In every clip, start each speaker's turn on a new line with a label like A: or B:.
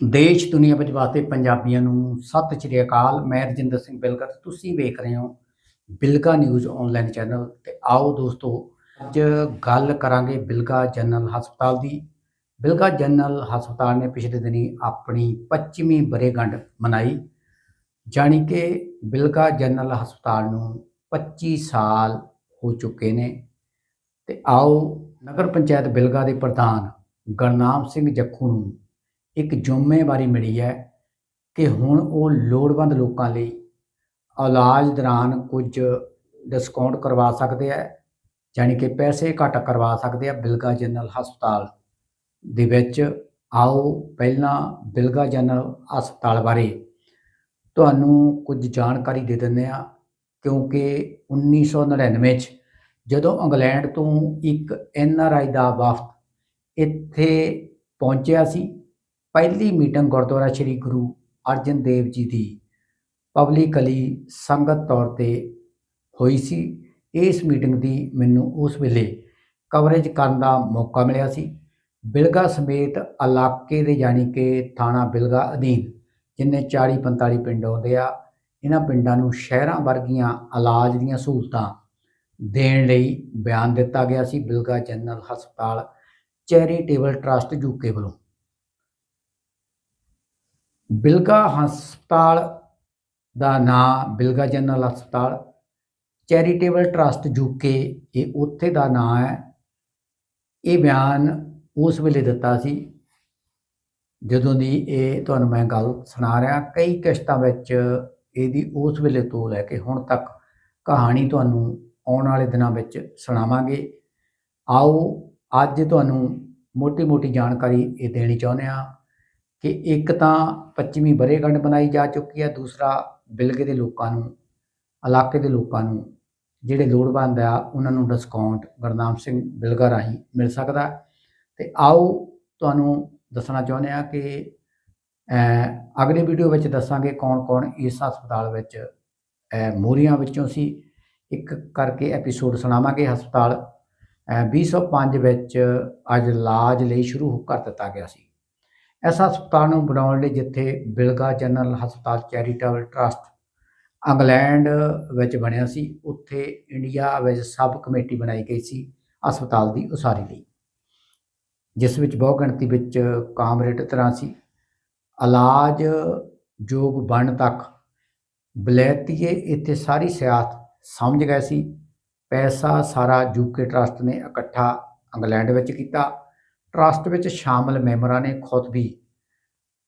A: ਦੇਸ਼ ਦੁਨੀਆ ਵਿੱਚ ਵਾਸਤੇ ਪੰਜਾਬੀਆਂ ਨੂੰ ਸਤਿ ਸ਼੍ਰੀ ਅਕਾਲ। ਮੈਂ ਰਜਿੰਦਰ ਸਿੰਘ ਬਿਲਕਾ ਤੇ ਤੁਸੀਂ ਵੇਖ ਰਹੇ ਹੋ ਬਿਲਕਾ ਨਿਊਜ਼ ਆਨਲਾਈਨ ਚੈਨਲ ਤੇ ਆਓ ਦੋਸਤੋ, ਅੱਜ ਗੱਲ ਕਰਾਂਗੇ ਬਿਲਕਾ ਜਨਰਲ ਹਸਪਤਾਲ ਦੀ। ਬਿਲਕਾ ਜਨਰਲ ਹਸਪਤਾਲ ਨੇ ਪਿਛਲੇ ਦਿਨੀ ਆਪਣੀ 25ਵੀਂ ਬਰੇਗੰਢ ਮਨਾਈ। ਜਾਣੀ ਕਿ ਬਿਲਕਾ ਜਨਰਲ ਹਸਪਤਾਲ ਨੂੰ 25 ਸਾਲ ਹੋ ਚੁੱਕੇ ਨੇ। ਤੇ ਆਓ ਨਗਰ ਪੰਚਾਇਤ ਬਿਲਗਾ ਦੇ ਪ੍ਰਧਾਨ ਗਰਨਾਮ ਸਿੰਘ ਜੱਖੂ ਨੂੰ ਇੱਕ ਜ਼ਿੰਮੇਵਾਰੀ ਮਿਲੀ ਹੈ ਕਿ ਹੁਣ ਉਹ ਲੋੜਵੰਦ ਲੋਕਾਂ ਲਈ ਇਲਾਜ ਦੌਰਾਨ ਕੁਝ ਡਿਸਕਾਊਂਟ ਕਰਵਾ ਸਕਦੇ ਆ ਯਾਨੀ ਕਿ ਪੈਸੇ ਘੱਟ ਕਰਵਾ ਸਕਦੇ ਆ ਬਿਲਗਾ ਜਨਰਲ ਹਸਪਤਾਲ ਦੇ ਵਿੱਚ। ਆਓ ਪਹਿਲਾਂ ਬਿਲਗਾ ਜਨਰਲ ਹਸਪਤਾਲ ਬਾਰੇ ਤੁਹਾਨੂੰ ਕੁਝ ਜਾਣਕਾਰੀ ਦੇ ਦਿੰਦੇ ਆ ਕਿਉਂਕਿ 1999 ਚ ਜਦੋਂ ਇੰਗਲੈਂਡ ਤੋਂ ਇੱਕ ਐਨ ਆਰ ਆਈ ਦਾ ਵਫਦ ਇੱਥੇ ਪਹੁੰਚਿਆ ਸੀ ਪਹਿਲੀ ਮੀਟਿੰਗ ਗੁਰਦੁਆਰਾ ਸ੍ਰੀ ਗੁਰੂ ਅਰਜਨ ਦੇਵ ਜੀ ਦੀ ਪਬਲਿਕਲੀ ਸੰਗਤ ਤੌਰ ਤੇ ਹੋਈ ਸੀ। ਇਸ ਮੀਟਿੰਗ ਦੀ ਮੈਨੂੰ ਉਸ ਵੇਲੇ ਕਵਰੇਜ ਕਰਨ ਦਾ ਮੌਕਾ ਮਿਲਿਆ ਸੀ। ਬਿਲਗਾ ਸਮੇਤ ਇਲਾਕੇ ਦੇ ਯਾਨੀ ਕਿ ਥਾਣਾ ਬਿਲਗਾ ਅਧੀਨ, ਜਿੰਨੇ 40 45 ਪਿੰਡ ਆਉਂਦੇ ਆ, ਇਹਨਾਂ ਪਿੰਡਾਂ ਨੂੰ ਸ਼ਹਿਰਾਂ ਵਰਗੀਆਂ ਇਲਾਜ ਦੀਆਂ ਸਹੂਲਤਾਂ ਦੇਣ ਲਈ ਬਿਆਨ ਦਿੱਤਾ ਗਿਆ ਸੀ। ਬਿਲਗਾ ਜਨਰਲ ਹਸਪਤਾਲ ਚੈਰੀਟੇਬਲ ਟਰਸਟ ਯੂਕੇ ਵੱਲੋਂ। ਬਿਲਗਾ ਹਸਪਤਾਲ ਦਾ ਨਾਂ, ਬਿਲਗਾ ਜਨਰਲ ਹਸਪਤਾਲ, ਚੈਰੀਟੇਬਲ ਟਰਸਟ ਯੂਕੇ ਇਹ ਉੱਥੇ ਦਾ ਨਾਂ ਹੈ। ਇਹ ਬਿਆਨ ਉਸ ਵੇਲੇ ਦਿੱਤਾ ਸੀ ਜਦੋਂ ਦੀ ਇਹ ਤੁਹਾਨੂੰ ਮੈਂ ਗੱਲ ਸੁਣਾ ਰਿਹਾ। ਕਈ ਕਿਸ਼ਤਾਂ ਵਿੱਚ ਇਹਦੀ ਉਸ ਵੇਲੇ ਤੋਂ ਲੈ ਕੇ ਹੁਣ ਤੱਕ ਕਹਾਣੀ ਤੁਹਾਨੂੰ ਆਉਣ ਵਾਲੇ ਦਿਨਾਂ ਵਿੱਚ ਸੁਣਾਵਾਂਗੇ। ਆਓ ਅੱਜ ਤੁਹਾਨੂੰ ਮੋਟੀ-ਮੋਟੀ ਜਾਣਕਾਰੀ ਇਹ ਦੇਣੀ ਚਾਹੁੰਦੇ ਆ ਕਿ ਇੱਕ ਤਾਂ 25ਵੀਂ ਬਰੇਗੰਡ ਬਣਾਈ ਜਾ ਚੁੱਕੀ ਹੈ ਦੂਸਰਾ ਬਿਲਗੇ ਦੇ ਲੋਕਾਂ ਨੂੰ ਇਲਾਕੇ ਦੇ ਲੋਕਾਂ ਨੂੰ ਜਿਹੜੇ ਲੋੜਵੰਦ ਆ ਉਹਨਾਂ ਨੂੰ ਡਿਸਕਾਊਂਟ ਗੁਰਨਾਮ ਸਿੰਘ ਬਿਲਗਾ ਰਾਹੀਂ ਮਿਲ ਸਕਦਾ ਹੈ। ਤੇ ਆਓ ਤੁਹਾਨੂੰ ਦੱਸਣਾ ਚਾਹੁੰਦੇ ਆ ਕਿ ਅਗਲੀ ਵੀਡੀਓ ਵਿੱਚ ਦੱਸਾਂਗੇ ਕੌਣ-ਕੌਣ ਇਸ ਹਸਪਤਾਲ ਵਿੱਚ ਅਹ, ਮੋਹਰੀਆਂ ਵਿੱਚੋਂ ਸੀ। ਇੱਕ ਕਰਕੇ ਐਪੀਸੋਡ ਸੁਣਾਵਾਂਗੇ ਹਸਪਤਾਲ। ਅਹ, 2005 ਵਿੱਚ ਅੱਜ ਇਲਾਜ ਲਈ ਸ਼ੁਰੂ ਕਰ ਦਿੱਤਾ ਗਿਆ ਸੀ। ਇਸ ਹਸਪਤਾਲ ਨੂੰ ਬਣਾਉਣ ਲਈ ਜਿੱਥੇ ਬਿਲਗਾ ਜਨਰਲ ਹਸਪਤਾਲ ਚੈਰੀਟੇਬਲ ਟਰਸਟ ਇੰਗਲੈਂਡ ਵਿੱਚ ਬਣਿਆ ਸੀ, ਉੱਥੇ ਇੰਡੀਆ ਵਿੱਚ ਸਬ ਕਮੇਟੀ ਬਣਾਈ ਗਈ ਸੀ ਹਸਪਤਾਲ ਦੀ ਉਸਾਰੀ ਲਈ, ਜਿਸ ਵਿੱਚ ਬਹੁ ਗਿਣਤੀ ਵਿੱਚ ਕਾਮਰੇਡ ਤਰ੍ਹਾਂ ਸੀ। ਇਲਾਜ ਯੋਗ ਬਣ ਤੱਕ ਬਲੈਤੀਏ ਇੱਥੇ ਸਾਰੀ ਸਿਆਸਤ ਸਮਝ ਗਏ ਸੀ। ਪੈਸਾ ਸਾਰਾ ਯੂਕੇ ਟਰਸਟ ਨੇ ਇਕੱਠਾ ਇੰਗਲੈਂਡ ਵਿੱਚ ਕੀਤਾ। ਟਰਸਟ ਵਿੱਚ ਸ਼ਾਮਲ ਮੈਂਬਰਾਂ ਨੇ ਖੁਦ ਵੀ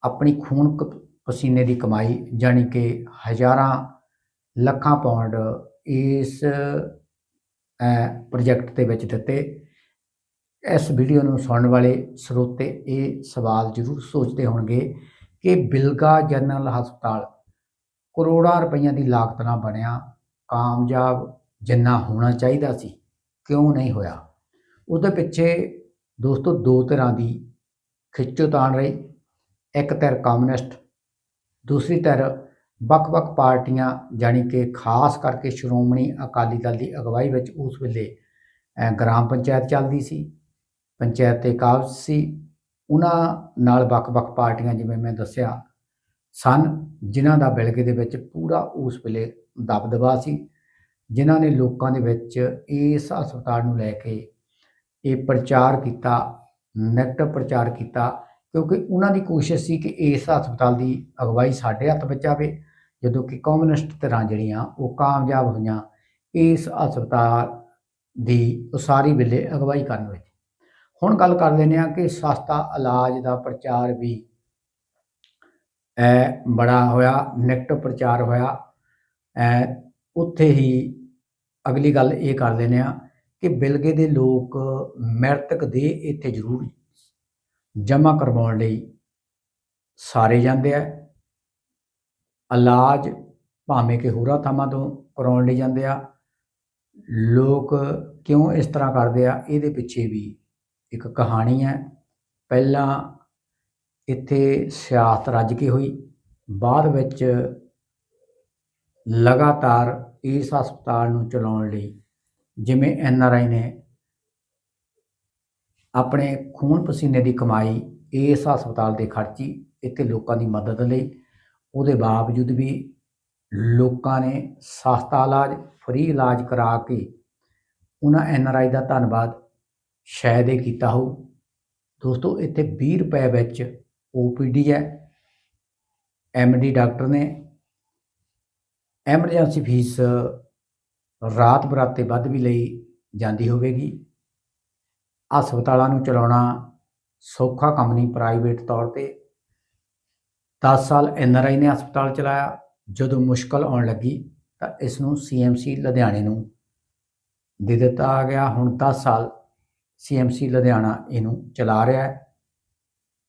A: ਆਪਣੀ ਖੂਨ ਕ- ਪਸੀਨੇ ਦੀ ਕਮਾਈ ਜਾਣੀ ਕਿ ਹਜ਼ਾਰਾਂ ਲੱਖਾਂ ਪਾਉਂਡ ਇਸ ਪ੍ਰੋਜੈਕਟ ਦੇ ਵਿੱਚ ਦਿੱਤੇ। ਇਸ ਵੀਡੀਓ ਨੂੰ ਸੁਣਨ ਵਾਲੇ ਸਰੋਤੇ ਇਹ ਸਵਾਲ ਜ਼ਰੂਰ ਸੋਚਦੇ ਹੋਣਗੇ ਕਿ ਬਿਲਗਾ ਜਨਰਲ ਹਸਪਤਾਲ ਕਰੋੜਾਂ ਰੁਪਈਆਂ ਦੀ ਲਾਗਤ ਨਾਲ ਬਣਿਆ ਕਾਮਯਾਬ ਜਿੰਨਾ ਹੋਣਾ ਚਾਹੀਦਾ ਸੀ, ਕਿਉਂ ਨਹੀਂ ਹੋਇਆ? ਉਹਦੇ ਪਿੱਛੇ ਦੋਸਤੋ, ਦੋ ਤਰ੍ਹਾਂ ਦੀ ਖਿੱਚੋਤਾਣ ਰਹੀ। ਇੱਕ ਧਿਰ ਕਮਿਊਨਿਸਟ, ਦੂਸਰੀ ਧਿਰ ਵੱਖ-ਵੱਖ ਪਾਰਟੀਆਂ, ਜਾਣੀ ਕਿ ਖਾਸ ਕਰਕੇ ਸ਼੍ਰੋਮਣੀ ਅਕਾਲੀ ਦਲ ਦੀ ਅਗਵਾਈ ਵਿੱਚ ਉਸ ਵੇਲੇ ਗ੍ਰਾਮ ਪੰਚਾਇਤ ਚੱਲਦੀ ਸੀ, ਪੰਚਾਇਤ ਤੇ ਕਾਬਜ਼ ਸੀ। ਉਹਨਾਂ ਨਾਲ ਵੱਖ-ਵੱਖ ਪਾਰਟੀਆਂ, ਜਿਵੇਂ ਮੈਂ ਦੱਸਿਆ, ਸਨ, ਜਿਨ੍ਹਾਂ ਦਾ ਬਿਲਗੇ ਦੇ ਵਿੱਚ ਪੂਰਾ ਉਸ ਵੇਲੇ ਦਬਦਬਾ ਸੀ, ਜਿਨ੍ਹਾਂ ਨੇ ਲੋਕਾਂ ਦੇ ਵਿੱਚ ਇਸ ਹਸਪਤਾਲ ਨੂੰ ਲੈ ਕੇ ਇਹ ਪ੍ਰਚਾਰ ਕੀਤਾ ਨੈਗੇਟਿਵ ਪ੍ਰਚਾਰ ਕੀਤਾ, ਕਿਉਂਕਿ ਉਹਨਾਂ ਦੀ ਕੋਸ਼ਿਸ਼ ਸੀ ਕਿ ਇਸ ਹਸਪਤਾਲ ਦੀ ਅਗਵਾਈ ਸਾਡੇ ਹੱਥ ਵਿੱਚ ਆਵੇ, ਜਦੋਂ ਕਿ ਕਮਿਊਨਿਸਟ ਧਿਰਾਂ ਜਿਹੜੀਆਂ ਉਹ ਕਾਮਯਾਬ ਹੋਈਆਂ ਇਸ ਹਸਪਤਾਲ ਦੀ ਉਸਾਰੀ ਵੇਲੇ ਅਗਵਾਈ ਕਰਨ ਵਿੱਚ। ਹੁਣ ਗੱਲ ਕਰ ਲੈਂਦੇ ਹਾਂ ਕਿ ਸਸਤਾ ਇਲਾਜ ਦਾ ਪ੍ਰਚਾਰ ਵੀ ਐ ਬੜਾ ਹੋਇਆ ਨੈਗੇਟਿਵ ਪ੍ਰਚਾਰ ਹੋਇਆ ਐ ਉੱਥੇ ਹੀ ਅਗਲੀ ਗੱਲ ਇਹ ਕਰ ਲੈਂਦੇ ਹਾਂ ਕਿ ਬਿਲਗੇ ਦੇ ਲੋਕ ਮ੍ਰਿਤਕ ਦੇ ਇੱਥੇ ਜ਼ਰੂਰ ਜਮ੍ਹਾਂ ਕਰਵਾਉਣ ਲਈ ਸਾਰੇ ਜਾਂਦੇ ਆ। ਇਲਾਜ ਭਾਵੇਂ ਕਿ ਹੋਰਾਂ ਥਾਵਾਂ ਤੋਂ ਕਰਾਉਣ ਲਈ ਜਾਂਦੇ ਆ। ਲੋਕ ਕਿਉਂ ਇਸ ਤਰ੍ਹਾਂ ਕਰਦੇ ਆ? ਇਹਦੇ ਪਿੱਛੇ ਵੀ ਇੱਕ ਕਹਾਣੀ ਹੈ। ਪਹਿਲਾਂ ਇੱਥੇ ਸਿਆਸਤ ਰੱਜ ਕੇ ਹੋਈ। ਬਾਅਦ ਵਿੱਚ ਲਗਾਤਾਰ ਇਸ ਹਸਪਤਾਲ ਨੂੰ ਚਲਾਉਣ ਲਈ ਜਿਵੇਂ ਐਨ ਆਰ ਆਈ ਨੇ ਆਪਣੇ ਖੂਨ ਪਸੀਨੇ ਦੀ ਕਮਾਈ ਇਸ ਹਸਪਤਾਲ ਦੇ ਖਰਚੀ ਇੱਥੇ ਲੋਕਾਂ ਦੀ ਮਦਦ ਲਈ, ਉਹਦੇ ਬਾਵਜੂਦ ਵੀ ਲੋਕਾਂ ਨੇ ਸਸਤਾ ਇਲਾਜ, ਫ੍ਰੀ ਇਲਾਜ ਕਰਾ ਕੇ ਉਹਨਾਂ ਐਨ ਆਰ ਆਈ ਦਾ ਧੰਨਵਾਦ ਸ਼ਾਇਦ ਇਹ ਕੀਤਾ ਹੋ ਦੋਸਤੋ, ਇੱਥੇ 20 ਰੁਪਏ ਵਿੱਚ ਓਪੀਡੀ ਹੈ। ਐਮਡੀ ਡਾਕਟਰ ਨੇ। ਐਮਰਜੈਂਸੀ ਫੀਸ ਰਾਤ ਬਰਾਤੇ ਵੱਧ ਵੀ ਲਈ ਜਾਂਦੀ ਹੋਵੇਗੀ। ਹਸਪਤਾਲਾਂ ਨੂੰ ਚਲਾਉਣਾ ਸੌਖਾ ਕੰਮ ਨਹੀਂ ਪ੍ਰਾਈਵੇਟ ਤੌਰ ਤੇ। 10 ਸਾਲ ਐਨਆਰਆਈ ਨੇ ਹਸਪਤਾਲ ਚਲਾਇਆ। ਜਦੋਂ ਮੁਸ਼ਕਲ ਆਉਣ ਲੱਗੀ ਤਾਂ ਇਸ ਨੂੰ ਸੀਐਮਸੀ ਲੁਧਿਆਣੇ ਨੂੰ ਦੇ ਦਿੱਤਾ ਗਿਆ। ਹੁਣ 10 ਸਾਲ ਸੀਐਮਸੀ ਲੁਧਿਆਣਾ ਇਹਨੂੰ ਚਲਾ ਰਿਹਾ ਹੈ।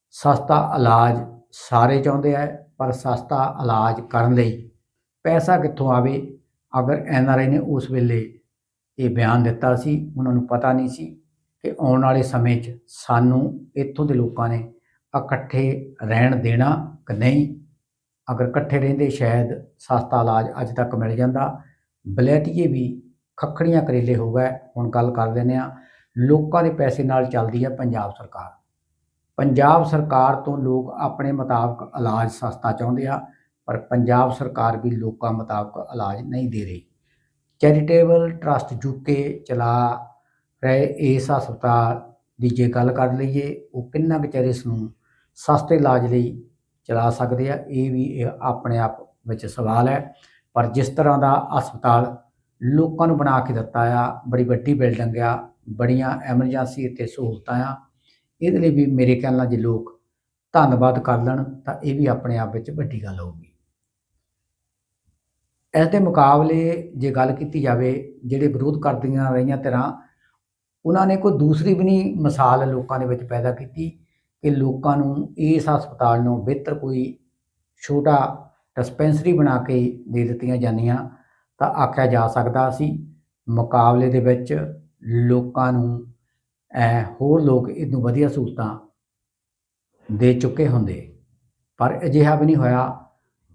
A: ਸਸਤਾ ਇਲਾਜ ਸਾਰੇ ਚਾਹੁੰਦੇ ਆ, ਪਰ ਸਸਤਾ ਇਲਾਜ ਕਰਨ ਲਈ ਪੈਸਾ ਕਿੱਥੋਂ ਆਵੇ? ਅਗਰ ਐੱਨ ਆਰ ਆਈ ਨੇ ਉਸ ਵੇਲੇ ਇਹ ਬਿਆਨ ਦਿੱਤਾ ਸੀ, ਉਹਨਾਂ ਨੂੰ ਪਤਾ ਨਹੀਂ ਸੀ ਕਿ ਆਉਣ ਵਾਲੇ ਸਮੇਂ 'ਚ ਸਾਨੂੰ ਇੱਥੋਂ ਦੇ ਲੋਕਾਂ ਨੇ ਇਕੱਠੇ ਰਹਿਣ ਦੇਣਾ ਕਿ ਨਹੀਂ। ਅਗਰ ਇਕੱਠੇ ਰਹਿੰਦੇ ਸ਼ਾਇਦ ਸਸਤਾ ਇਲਾਜ ਅੱਜ ਤੱਕ ਮਿਲ ਜਾਂਦਾ। ਬਲੈਤੀਏ ਵੀ ਖੱਖੜੀਆਂ ਕਰੇਲੇ ਹੋ ਗਏ, ਹੁਣ ਗੱਲ ਕਰ ਲੈਂਦੇ ਆ ਲੋਕਾਂ ਦੇ ਪੈਸੇ ਨਾਲ ਚੱਲਦੀ ਹੈ ਪੰਜਾਬ ਸਰਕਾਰ। ਪੰਜਾਬ ਸਰਕਾਰ ਤੋਂ ਲੋਕ ਆਪਣੇ ਮੁਤਾਬਕ ਇਲਾਜ ਸਸਤਾ ਚਾਹੁੰਦੇ ਆ। ਪਰ ਪੰਜਾਬ ਸਰਕਾਰ ਵੀ ਲੋਕਾਂ ਮੁਤਾਬਕ ਇਲਾਜ ਨਹੀਂ ਦੇ ਰਹੀ। ਚੈਰੀਟੇਬਲ ਟਰਸਟ ਯੂਕੇ ਚਲਾ ਰਹੇ ਇਸ ਹਸਪਤਾਲ ਦੀ ਜੇ ਗੱਲ ਕਰ ਲਈਏ, ਉਹ ਕਿੰਨਾ ਕੁ ਚਿਰ ਇਸ ਨੂੰ ਸਸਤੇ ਇਲਾਜ ਲਈ ਚਲਾ ਸਕਦੇ ਆ, ਇਹ ਵੀ ਇਹ ਆਪਣੇ ਆਪ ਵਿੱਚ ਸਵਾਲ ਹੈ। ਪਰ ਜਿਸ ਤਰ੍ਹਾਂ ਦਾ ਹਸਪਤਾਲ ਲੋਕਾਂ ਨੂੰ ਬਣਾ ਕੇ ਦਿੱਤਾ ਆ, ਬੜੀ ਵੱਡੀ ਬਿਲਡਿੰਗ ਆ, ਬੜੀਆਂ ਐਮਰਜੈਂਸੀ ਇੱਥੇ ਸਹੂਲਤਾਂ ਆ, ਇਹਦੇ ਲਈ ਵੀ ਮੇਰੇ ਖਿਆਲ ਨਾਲ ਜੇ ਲੋਕ ਧੰਨਵਾਦ ਕਰ ਲੈਣ, ਤਾਂ ਇਹ ਵੀ ਆਪਣੇ ਆਪ ਵਿੱਚ ਵੱਡੀ ਗੱਲ ਹੋਊਗੀ। ਇਸ ਦੇ ਮੁਕਾਬਲੇ ਜੇ ਗੱਲ ਕੀਤੀ ਜਾਵੇ, ਜਿਹੜੇ ਵਿਰੋਧ ਕਰਦੀਆਂ ਰਹੀਆਂ ਧਿਰਾਂ, ਉਹਨਾਂ ਨੇ ਕੋਈ ਦੂਸਰੀ ਵੀ ਨਹੀਂ ਮਿਸਾਲ ਲੋਕਾਂ ਦੇ ਵਿੱਚ ਪੈਦਾ ਕੀਤੀ ਕਿ ਲੋਕਾਂ ਨੂੰ ਇਸ ਹਸਪਤਾਲ ਨੂੰ ਬਿਹਤਰ ਕੋਈ ਛੋਟਾ ਡਿਸਪੈਂਸਰੀ ਬਣਾ ਕੇ ਦੇ ਦਿੱਤੀਆਂ ਜਾਂਦੀਆਂ, ਤਾਂ ਆਖਿਆ ਜਾ ਸਕਦਾ ਸੀ, ਮੁਕਾਬਲੇ ਦੇ ਵਿੱਚ ਲੋਕਾਂ ਨੂੰ, ਐ ਹੋਰ ਲੋਕ ਇਹਨੂੰ ਵਧੀਆ ਸਹੂਲਤਾਂ ਦੇ ਚੁੱਕੇ ਹੁੰਦੇ। ਪਰ ਅਜਿਹਾ ਵੀ ਨਹੀਂ ਹੋਇਆ।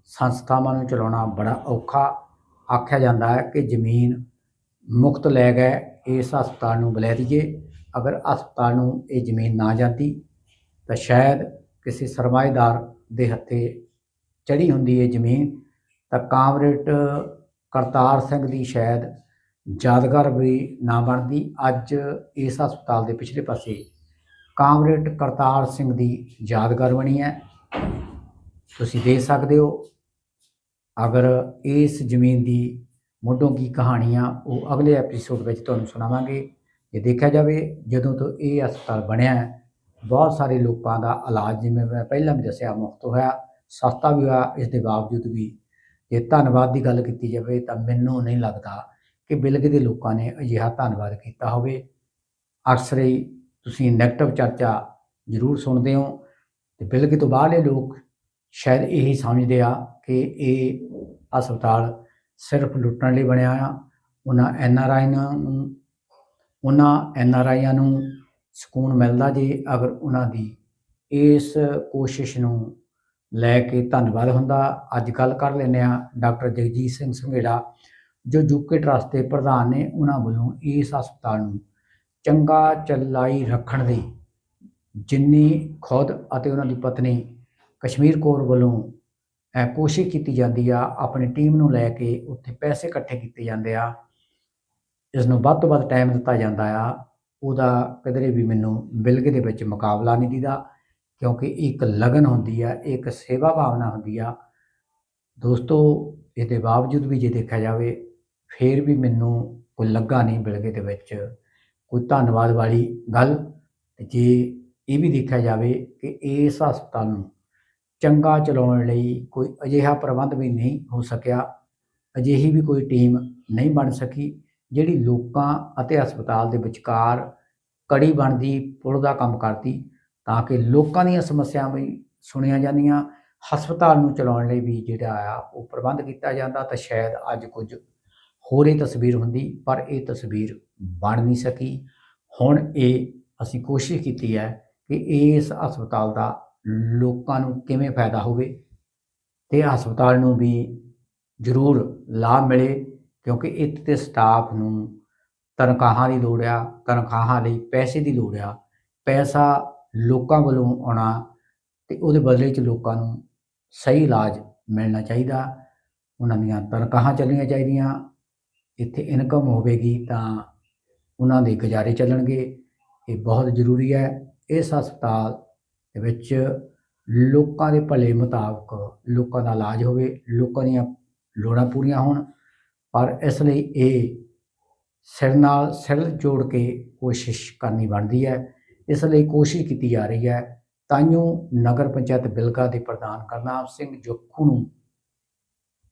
A: ਸੰਸਥਾਵਾਂ ਨੂੰ ਚਲਾਉਣਾ ਬੜਾ ਔਖਾ ਆਖਿਆ ਜਾਂਦਾ ਹੈ ਕਿ ਜ਼ਮੀਨ ਮੁਕਤ ਲੈ ਗਏ, ਇਸ ਹਸਪਤਾਲ ਨੂੰ ਬੁਲਾ ਦਈਏ ਅਗਰ ਹਸਪਤਾਲ ਨੂੰ ਇਹ ਜ਼ਮੀਨ ਨਾ ਜਾਂਦੀ, ਤਾਂ ਸ਼ਾਇਦ ਕਿਸੇ ਸਰਮਾਏਦਾਰ ਦੇ ਹੱਥੇ ਚੜੀ ਹੁੰਦੀ ਇਹ ਜ਼ਮੀਨ। ਤਾਂ ਕਾਮਰੇਟ ਕਰਤਾਰ ਸਿੰਘ ਦੀ ਸ਼ਾਇਦ ਯਾਦਗਾਰ ਵੀ ਨਾ ਬਣਦੀ। ਅੱਜ ਇਸ ਹਸਪਤਾਲ ਦੇ ਪਿਛਲੇ ਪਾਸੇ ਕਾਮਰੇਡ ਕਰਤਾਰ ਸਿੰਘ ਦੀ ਯਾਦਗਾਰ ਬਣੀ ਹੈ। ਤੁਸੀਂ ਦੇਖ ਸਕਦੇ ਹੋ, ਅਗਰ ਇਸ ਜ਼ਮੀਨ ਦੀ ਮੁੱਢੋਂ ਕੀ ਕਹਾਣੀਆਂ ਉਹ ਅਗਲੇ ਐਪੀਸੋਡ ਵਿੱਚ ਤੁਹਾਨੂੰ ਸੁਣਾਵਾਂਗੇ। ਜੇ ਦੇਖਿਆ ਜਾਵੇ, ਜਦੋਂ ਤੋਂ ਇਹ ਹਸਪਤਾਲ ਬਣਿਆ ਹੈ, ਬਹੁਤ ਸਾਰੇ ਲੋਕਾਂ ਦਾ ਇਲਾਜ ਜਿਵੇਂ ਮੈਂ ਪਹਿਲਾਂ ਵੀ ਦੱਸਿਆ, ਮੁਫਤ ਹੋਇਆ। ਸਸਤਾ ਵੀ ਹੋਇਆ, ਇਸ ਦੇ ਬਾਵਜੂਦ ਵੀ ਜੇ ਧੰਨਵਾਦ ਦੀ ਗੱਲ ਕੀਤੀ ਜਾਵੇ, ਤਾਂ ਮੈਨੂੰ ਨਹੀਂ ਲੱਗਦਾ ਕਿ ਬਿਲਗੇ ਦੇ ਲੋਕਾਂ ਨੇ ਅਜਿਹਾ ਧੰਨਵਾਦ ਕੀਤਾ ਹੋਵੇ। ਅਕਸਰ ਹੀ ਤੁਸੀਂ ਨੈਗੇਟਿਵ ਚਰਚਾ ਜ਼ਰੂਰ ਸੁਣਦੇ ਹੋ ਤੇ ਬਿਲਕੁਲ ਤੋਂ ਬਾਹਰਲੇ ਲੋਕ ਸ਼ਾਇਦ ਇਹੀ ਸਮਝਦੇ ਆ ਕਿ ਇਹ ਹਸਪਤਾਲ ਸਿਰਫ ਲੁੱਟਣ ਲਈ ਬਣਿਆ ਆ। ਉਹਨਾਂ ਐਨ ਆਰ ਆਈ ਨੂੰ, ਉਹਨਾਂ ਐਨ ਆਰ ਆਈਆਂ ਨੂੰ ਸਕੂਨ ਮਿਲਦਾ ਜੇ ਅਗਰ ਉਹਨਾਂ ਦੀ ਇਸ ਕੋਸ਼ਿਸ਼ ਨੂੰ ਲੈ ਕੇ ਧੰਨਵਾਦ ਹੁੰਦਾ। ਅੱਜ ਗੱਲ ਕਰ ਲੈਂਦੇ ਆ ਡਾਕਟਰ ਜਗਜੀਤ ਸਿੰਘ ਸੰਘੇੜਾ, ਜੋ ਯੂਕੇ ਟਰਸਟ ਦੇ ਪ੍ਰਧਾਨ ਨੇ, ਉਹਨਾਂ ਵੱਲੋਂ ਇਸ ਹਸਪਤਾਲ ਨੂੰ ਚੰਗਾ ਚਲਾਈ ਰੱਖਣ ਦੀ ਜਿੰਨੀ ਖੁਦ ਅਤੇ ਉਹਨਾਂ ਦੀ ਪਤਨੀ ਕਸ਼ਮੀਰ ਕੌਰ ਵੱਲੋਂ ਕੋਸ਼ਿਸ਼ ਕੀਤੀ ਜਾਂਦੀ ਆ, ਆਪਣੀ ਟੀਮ ਨੂੰ ਲੈ ਕੇ ਉੱਥੇ ਪੈਸੇ ਇਕੱਠੇ ਕੀਤੇ ਜਾਂਦੇ ਆ। ਇਸ ਨੂੰ ਵੱਧ ਤੋਂ ਵੱਧ ਟਾਈਮ ਦਿੱਤਾ ਜਾਂਦਾ ਆ। ਉਹਦਾ ਕਿਧਰੇ ਵੀ ਮੈਨੂੰ ਬਿਲਗੇ ਦੇ ਵਿੱਚ ਮੁਕਾਬਲਾ ਨਹੀਂ ਦੀਦਾ, ਕਿਉਂਕਿ ਇੱਕ ਲਗਨ ਹੁੰਦੀ ਆ, ਇੱਕ ਸੇਵਾ ਭਾਵਨਾ ਹੁੰਦੀ ਆ। ਦੋਸਤੋ, ਇਹਦੇ ਬਾਵਜੂਦ ਵੀ ਜੇ ਦੇਖਿਆ ਜਾਵੇ, ਫੇਰ ਵੀ ਮੈਨੂੰ ਕੋਈ ਲੱਗਾ ਨਹੀਂ ਬਿਲਗੇ ਦੇ ਵਿੱਚ। ਕੋਈ ਧੰਨਵਾਦ ਵਾਲੀ ਗੱਲ। ਜੇ ਇਹ ਵੀ ਦੇਖਿਆ ਜਾਵੇ ਕਿ ਇਸ ਹਸਪਤਾਲ ਨੂੰ ਚੰਗਾ ਚਲਾਉਣ ਲਈ ਕੋਈ ਅਜਿਹਾ ਪ੍ਰਬੰਧ ਵੀ ਨਹੀਂ ਹੋ ਸਕਿਆ, ਅਜਿਹੀ ਵੀ ਕੋਈ ਟੀਮ ਨਹੀਂ ਬਣ ਸਕੀ, ਜਿਹੜੀ ਲੋਕਾਂ ਅਤੇ ਹਸਪਤਾਲ ਦੇ ਵਿਚਕਾਰ ਕੜੀ ਬਣਦੀ, ਪੁਲ ਦਾ ਕੰਮ ਕਰਦੀ, ਤਾਂ ਕਿ ਲੋਕਾਂ ਦੀਆਂ ਸਮੱਸਿਆਵਾਂ ਵੀ ਸੁਣੀਆਂ ਜਾਂਦੀਆਂ, ਹਸਪਤਾਲ ਨੂੰ ਚਲਾਉਣ ਲਈ ਵੀ ਜਿਹੜਾ ਆ ਉਹ ਪ੍ਰਬੰਧ ਕੀਤਾ ਜਾਂਦਾ, ਤਾਂ ਸ਼ਾਇਦ ਅੱਜ ਕੁਝ ਹੋਰ ਇਹ ਤਸਵੀਰ ਹੁੰਦੀ, ਪਰ ਇਹ ਤਸਵੀਰ ਬਣ ਨਹੀਂ ਸਕੀ। ਹੁਣ ਇਹ ਅਸੀਂ ਕੋਸ਼ਿਸ਼ ਕੀਤੀ ਹੈ ਕਿ ਇਸ ਹਸਪਤਾਲ ਦਾ ਲੋਕਾਂ ਨੂੰ ਕਿਵੇਂ ਫਾਇਦਾ ਹੋਵੇ ਤੇ ਹਸਪਤਾਲ ਨੂੰ ਵੀ ਜ਼ਰੂਰ ਲਾਭ ਮਿਲੇ, ਕਿਉਂਕਿ ਇੱਥੇ ਸਟਾਫ ਨੂੰ ਤਨਖਾਹਾਂ ਦੀ ਲੋੜ ਆ, ਤਨਖਾਹਾਂ ਲਈ ਪੈਸੇ ਦੀ ਲੋੜ ਆ। ਪੈਸਾ ਲੋਕਾਂ ਵੱਲੋਂ ਆਉਣਾ ਤੇ ਉਹਦੇ ਬਦਲੇ 'ਚ ਲੋਕਾਂ ਨੂੰ ਸਹੀ ਇਲਾਜ ਮਿਲਣਾ ਚਾਹੀਦਾ। ਉਹਨਾਂ ਦੀਆਂ ਤਨਖਾਹਾਂ ਚੱਲਣੀਆਂ ਚਾਹੀਦੀਆਂ ਇੱਥੇ ਇਨਕਮ ਹੋਵੇਗੀ ਤਾਂ ਉਹਨਾਂ ਦੇ ਗੁਜ਼ਾਰੇ ਚੱਲਣਗੇ। ਇਹ ਬਹੁਤ ਜ਼ਰੂਰੀ ਹੈ। ਇਸ ਹਸਪਤਾਲ ਦੇ ਵਿੱਚ ਲੋਕਾਂ ਦੇ ਭਲੇ ਮੁਤਾਬਕ ਲੋਕਾਂ ਦਾ ਇਲਾਜ ਹੋਵੇ, ਲੋਕਾਂ ਦੀਆਂ ਲੋੜਾਂ ਪੂਰੀਆਂ ਹੋਣ। ਪਰ ਇਸ ਲਈ ਇਹ ਸਿਰ ਨਾਲ ਸਿਰ ਜੋੜ ਕੇ ਕੋਸ਼ਿਸ਼ ਕਰਨੀ ਬਣਦੀ ਹੈ। ਇਸ ਲਈ ਕੋਸ਼ਿਸ਼ ਕੀਤੀ ਜਾ ਰਹੀ ਹੈ। ਤਾਈਓ ਨਗਰ ਪੰਚਾਇਤ ਬਿਲਗਾ ਦੇ ਪ੍ਰਧਾਨ ਕਰਨਾਮ ਸਿੰਘ ਜੋਖੂ ਨੂੰ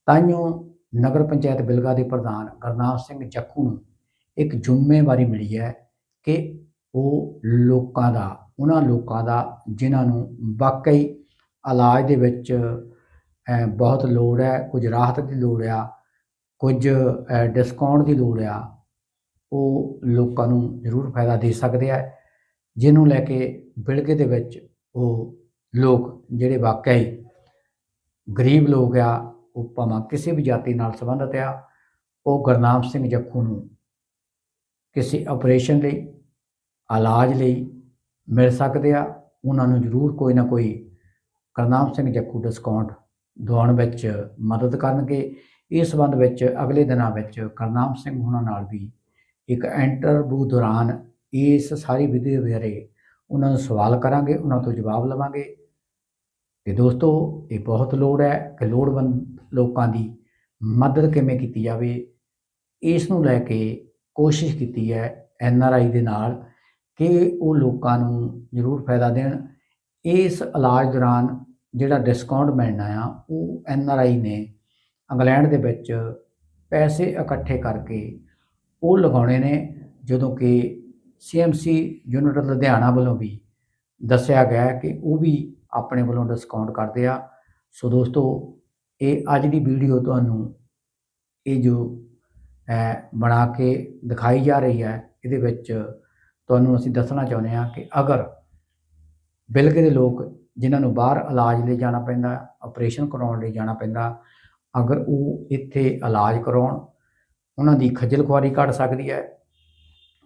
A: ਤਾਈਓ ਨਗਰ ਪੰਚਾਇਤ ਬਿਲਗਾ ਦੇ ਪ੍ਰਧਾਨ ਕਰਨਾਮ ਸਿੰਘ ਜੱਖੂ ਨੂੰ ਇੱਕ ਜ਼ਿੰਮੇਵਾਰੀ ਮਿਲੀ ਹੈ ਕਿ ਉਹ ਲੋਕਾਂ ਦਾ, ਉਹਨਾਂ ਲੋਕਾਂ ਦਾ, ਜਿਨ੍ਹਾਂ ਨੂੰ ਵਾਕਈ ਇਲਾਜ ਦੇ ਵਿੱਚ ਬਹੁਤ ਲੋੜ ਹੈ, ਕੁਝ ਰਾਹਤ ਦੀ ਲੋੜ ਆ, ਕੁਝ ਡਿਸਕਾਊਂਟ ਦੀ ਲੋੜ ਆ, ਉਹ ਲੋਕਾਂ ਨੂੰ ਜ਼ਰੂਰ ਫਾਇਦਾ ਦੇ ਸਕਦੇ ਆ, ਜਿਹਨੂੰ ਲੈ ਕੇ ਬਿਲਗੇ ਦੇ ਵਿੱਚ ਉਹ ਲੋਕ ਜਿਹੜੇ ਵਾਕਈ ਗਰੀਬ ਲੋਕ ਆ ਉਹ ਭਾਵੇਂ ਕਿਸੇ ਵੀ ਜਾਤੀ ਨਾਲ ਸੰਬੰਧਿਤ ਆ, ਉਹ ਗੁਰਨਾਮ ਸਿੰਘ ਜੱਖੂ ਨੂੰ ਕਿਸੇ ਆਪਰੇਸ਼ਨ ਲਈ, ਇਲਾਜ ਲਈ ਮਿਲ ਸਕਦੇ ਆ। ਉਹਨਾਂ ਨੂੰ ਜ਼ਰੂਰ ਕੋਈ ਨਾ ਕੋਈ ਗੁਰਨਾਮ ਸਿੰਘ ਜੱਖੂ ਡਿਸਕਾਊਂਟ ਦਵਾਉਣ ਵਿੱਚ ਮਦਦ ਕਰਨਗੇ। ਇਸ ਸੰਬੰਧ ਵਿੱਚ ਅਗਲੇ ਦਿਨਾਂ ਵਿੱਚ ਗੁਰਨਾਮ ਸਿੰਘ ਉਹਨਾਂ ਨਾਲ ਵੀ ਇੱਕ ਇੰਟਰਵਿਊ ਦੌਰਾਨ ਇਸ ਸਾਰੀ ਵਿਧੀ ਬਾਰੇ ਉਹਨਾਂ ਨੂੰ ਸਵਾਲ ਕਰਾਂਗੇ, ਉਹਨਾਂ ਤੋਂ ਜਵਾਬ ਲਵਾਂਗੇ। ਤੇ ਦੋਸਤੋ, ਇਹ ਬਹੁਤ ਲੋੜ ਹੈ ਕਿ ਲੋੜਵੰਦ ਲੋਕਾਂ ਦੀ ਮਦਦ ਕਿਵੇਂ ਕੀਤੀ ਜਾਵੇ। ਇਸ ਨੂੰ ਲੈ ਕੇ ਕੋਸ਼ਿਸ਼ ਕੀਤੀ ਹੈ ਐਨ ਆਰ ਆਈ ਦੇ ਨਾਲ ਕਿ ਉਹ ਲੋਕਾਂ ਨੂੰ ਜ਼ਰੂਰ ਫਾਇਦਾ ਦੇਣ। ਇਸ ਇਲਾਜ ਦੌਰਾਨ ਜਿਹੜਾ ਡਿਸਕਾਊਂਟ ਮਿਲਣਾ ਆ, ਉਹ ਐਨ ਆਰ ਆਈ ਨੇ ਇੰਗਲੈਂਡ ਦੇ ਵਿੱਚ ਪੈਸੇ ਇਕੱਠੇ ਕਰਕੇ ਉਹ ਲਗਾਉਣੇ ਨੇ, ਜਦੋਂ ਕਿ ਸੀਐਮਸੀ ਯੂਨਿਟ ਲੁਧਿਆਣਾ ਵੱਲੋਂ ਵੀ ਦੱਸਿਆ ਗਿਆ ਕਿ ਉਹ ਵੀ ਆਪਣੇ ਵੱਲੋਂ ਡਿਸਕਾਊਂਟ ਕਰਦੇ ਆ। ਸੋ ਦੋਸਤੋ, ਇਹ ਅੱਜ ਦੀ ਵੀਡੀਓ ਤੁਹਾਨੂੰ ਇਹ ਜੋ ਹੈ ਬਣਾ ਕੇ ਦਿਖਾਈ ਜਾ ਰਹੀ ਹੈ, ਇਹਦੇ ਵਿੱਚ ਤੁਹਾਨੂੰ ਅਸੀਂ ਦੱਸਣਾ ਚਾਹੁੰਦੇ ਹਾਂ ਕਿ ਅਗਰ ਬਿਲਗੇ ਦੇ ਲੋਕ ਜਿਨ੍ਹਾਂ ਨੂੰ ਬਾਹਰ ਇਲਾਜ ਲਈ ਜਾਣਾ ਪੈਂਦਾ ਆਪਰੇਸ਼ਨ ਕਰਾਉਣ ਲਈ ਜਾਣਾ ਪੈਂਦਾ, ਅਗਰ ਉਹ ਇੱਥੇ ਇਲਾਜ ਕਰਾਉਣ, ਉਹਨਾਂ ਦੀ ਖੱਜਲ ਖੁਆਰੀ ਘਟ ਸਕਦੀ ਹੈ,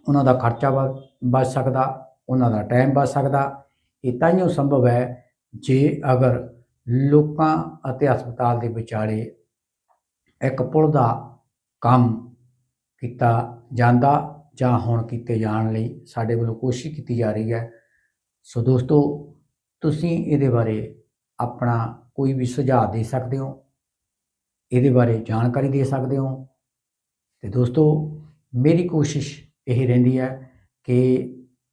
A: ਉਹਨਾਂ ਦਾ ਖਰਚਾ ਬ- ਬਚ ਸਕਦਾ, ਉਹਨਾਂ ਦਾ ਟਾਈਮ ਬਚ ਸਕਦਾ, ਇਹ ਤਾਂ ਹੀ ਸੰਭਵ ਹੈ ਜੇ ਅਗਰ ਲੋਕਾਂ ਅਤੇ ਹਸਪਤਾਲ ਦੇ ਵਿਚਾਲੇ ਇੱਕ ਪੁਲ ਦਾ ਕੰਮ ਕੀਤਾ ਜਾਂਦਾ ਜਾਂ ਹੁਣ ਕੀਤੇ ਜਾਣ ਲਈ ਸਾਡੇ ਵੱਲੋਂ ਕੋਸ਼ਿਸ਼ ਕੀਤੀ ਜਾ ਰਹੀ ਹੈ, ਸੋ ਦੋਸਤੋ, ਤੁਸੀਂ ਇਹਦੇ ਬਾਰੇ ਆਪਣਾ ਕੋਈ ਵੀ ਸੁਝਾਅ ਦੇ ਸਕਦੇ ਹੋ? ਇਹਦੇ ਬਾਰੇ ਜਾਣਕਾਰੀ ਦੇ ਸਕਦੇ ਹੋ? ਤੇ ਦੋਸਤੋ, ਮੇਰੀ ਕੋਸ਼ਿਸ਼ ਇਹ ਰਹਿੰਦੀ ਹੈ ਕਿ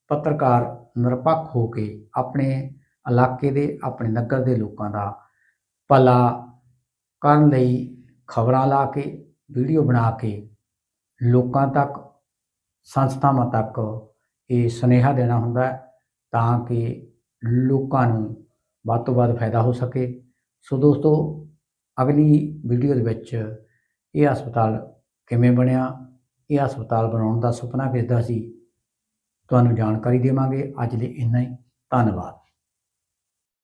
A: ਪੱਤਰਕਾਰ ਨਿਰਪੱਖ ਹੋ ਕੇ ਆਪਣੇ ਇਲਾਕੇ ਦੇ, ਆਪਣੇ ਨਗਰ ਦੇ ਲੋਕਾਂ ਦਾ ਭਲਾ ਕਰਨ ਲਈ ਖਬਰਾਂ ਲਾ ਕੇ, ਵੀਡੀਓ ਬਣਾ ਕੇ ਲੋਕਾਂ ਤੱਕ, ਸੰਸਥਾਵਾਂ ਤੱਕ ਇਹ ਸੁਨੇਹਾ ਦੇਣਾ ਹੁੰਦਾ ਤਾਂ ਕਿ ਲੋਕਾਂ ਨੂੰ ਵੱਧ ਤੋਂ ਵੱਧ ਫਾਇਦਾ ਹੋ ਸਕੇ। ਸੋ ਦੋਸਤੋ, ਅਗਲੀ ਵੀਡੀਓ ਦੇ ਵਿੱਚ ਇਹ ਹਸਪਤਾਲ ਕਿਵੇਂ ਬਣਿਆ, ਇਹ ਹਸਪਤਾਲ ਬਣਾਉਣ ਦਾ ਸੁਪਨਾ ਕਿਸਦਾ ਸੀ, ਤੁਹਾਨੂੰ ਜਾਣਕਾਰੀ ਦੇਵਾਂਗੇ। ਅੱਜ ਲਈ ਇੰਨਾ ਹੀ। ਧੰਨਵਾਦ।